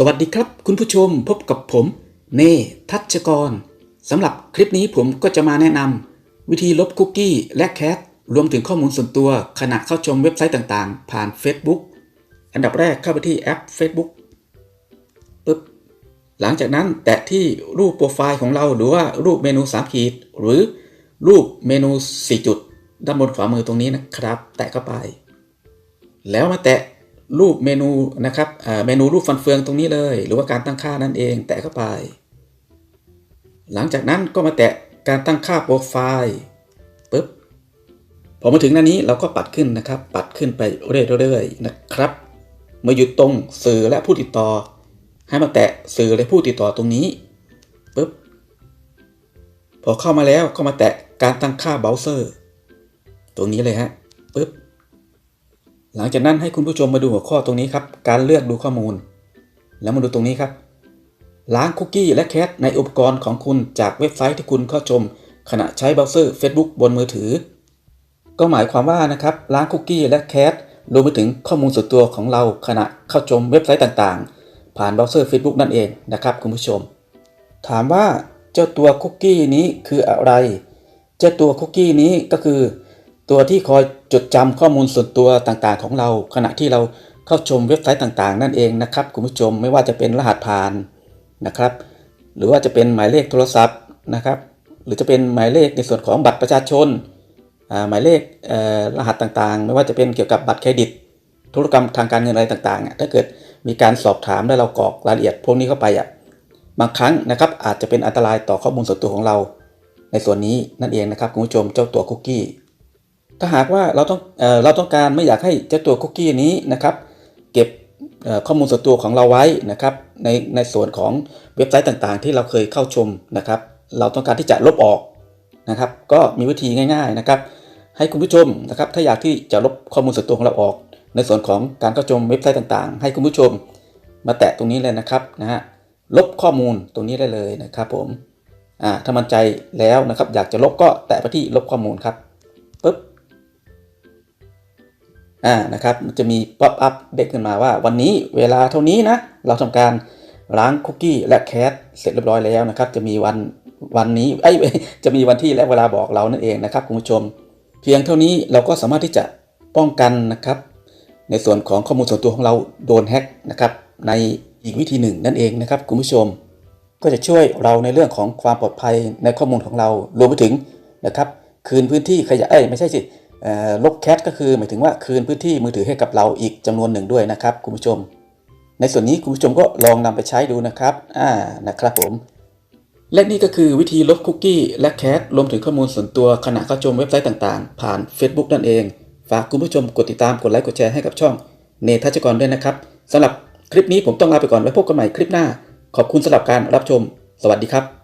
สวัสดีครับ คุณผู้ชมพบกับผม เนทัชกรสำหรับคลิปนี้ผมก็จะมาแนะนำวิธีลบคุกกี้และแคทรวมถึงข้อมูลส่วนตัวขณะเข้าชมเว็บไซต์ต่างๆ ผ่าน Facebook อันดับแรกเข้าไปที่แอป Facebook ปึ๊บหลังจากนั้นแตะที่รูปโปรไฟล์ของเราหรือว่ารูปเมนู3ขีดหรือรูปเมนู 4 จุด ด้านบนขวามือตรงนี้นะครับ แตะเข้าไป แล้วมาแตะ รูปเมนูนะครับเมนูรูปฟันเฟืองตรงนี้เลย หรือว่าการตั้งค่านั่นเอง แตะเข้าไป หลังจากนั้นก็มาแตะการตั้งค่าโปรไฟล์ปุ๊บพอมาถึงหน้านี้เราก็ปัดขึ้นนะครับ ปัดขึ้นไปเรื่อยๆนะครับเมื่อหยุดตรงสื่อและผู้ติดต่อ ให้มาแตะสื่อและผู้ติดต่อตรงนี้ปุ๊บพอเข้ามาแล้วก็มาแตะการตั้งค่าเบราว์เซอร์ ตรงนี้เลยฮะปุ๊บ หลังจากนั้นให้คุณผู้ชมมาดูหัวข้อตรงนี้ครับ การเลือกดูข้อมูล แล้วมาดูตรงนี้ครับ ล้างคุกกี้และแคทในอุปกรณ์ของคุณจากเว็บไซต์ที่คุณเข้าชม ขณะใช้เบราว์เซอร์ Facebook บนมือถือ ก็หมายความว่านะครับล้างคุกกี้และแคทรวมไปถึงข้อมูลส่วนตัวของเราขณะเข้าชมเว็บไซต์ต่างๆ ผ่านเบราว์เซอร์ Facebook นั่นเองนะครับคุณผู้ชม ถามว่าเจ้าตัวคุกกี้นี้คืออะไร เจ้าตัวคุกกี้นี้ก็คือ ตัวที่คอยจดจำข้อมูลส่วนตัวต่างๆ ของเรา ขณะที่เราเข้าชมเว็บไซต์ต่างๆ นั่นเองนะครับคุณผู้ชมไม่ว่าจะเป็นรหัสผ่านนะครับ หรือว่าจะเป็นหมายเลขโทรศัพท์นะครับ หรือจะเป็นหมายเลขในส่วนของบัตรประชาชนหมายเลขรหัสต่างๆ ไม่ว่าจะเป็นเกี่ยวกับบัตรเครดิต ธุรกรรมทางการเงินอะไรต่างๆอะถ้าเกิดมีการสอบถามและเรากรอกรายละเอียดพวกนี้เข้าไปอะบางครั้งนะครับอาจจะเป็นอันตรายต่อข้อมูลส่วนตัวของเรา ในส่วนนี้นั่นเองนะครับคุณผู้ชมเจ้าตัวคุกกี้ ถ้าหากว่าเราต้องเออเราต้องการไม่อยากให้เจ้าตัวคุกกี้นี้นะครับ เก็บข้อมูลส่วนตัวของเราไว้นะครับ ในในส่วนของเว็บไซต์ต่างๆ ที่เราเคยเข้าชมนะครับ เราต้องการที่จะลบออกนะครับ ก็มีวิธีง่ายๆนะครับ ให้คุณผู้ชมนะครับ ถ้าอยากที่จะลบข้อมูลส่วนตัวของเราออก ในส่วนของการเข้าชมเว็บไซต์ต่างๆ ให้คุณผู้ชมมาแตะตรงนี้เลยนะครับนะฮะลบข้อมูลตรงนี้ได้เลยนะครับผมอ่าถ้ามั่นใจแล้วนะครับ อยากจะลบก็แตะไปที่ลบข้อมูลครับ อ่านะครับมันจะมีป๊อปอัพเด็กขึ้นมาว่า วันนี้เวลาเท่านี้นะ เราทำการล้างคุกกี้และแคทเสร็จเรียบร้อยแล้วนะครับ จะมีวันวันนี้ไอ้ยจะมีวันที่และเวลาบอกเรานั่นเองนะครับคุณผู้ชม เพียงเท่านี้เราก็สามารถที่จะป้องกันนะครับ ในส่วนของข้อมูลส่วนตัวของเราโดนแฮ็กนะครับในอีกวิธีหนึ่งนั่นเองนะครับคุณผู้ชม ก็จะช่วยเราในเรื่องของความปลอดภัยในข้อมูลของเรารวมไปถึงนะครับ คืนพื้นที่ขยะเอ้ยไม่ใช่สิ ลบแคทก็คือหมายถึงว่าคืนพื้นที่มือถือให้กับเราอีกจำนวนหนึ่งด้วยนะครับคุณผู้ชม ในส่วนนี้คุณผู้ชมก็ลองนำไปใช้ดูนะครับอ่านะครับผม และนี่ก็คือวิธีลบคุกกี้และแคทรวมถึงข้อมูลส่วนตัวขณะเข้าชมเว็บไซต์ต่างๆ ผ่าน Facebook นั่นเอง ฝากคุณผู้ชมกดติดตามกดไลค์กดแชร์ให้กับช่องเนทัชกรด้วยนะครับสำหรับคลิปนี้ผมต้องลาไปก่อนไว้พบกันใหม่คลิปหน้า ขอบคุณสำหรับการรับชม สวัสดีครับ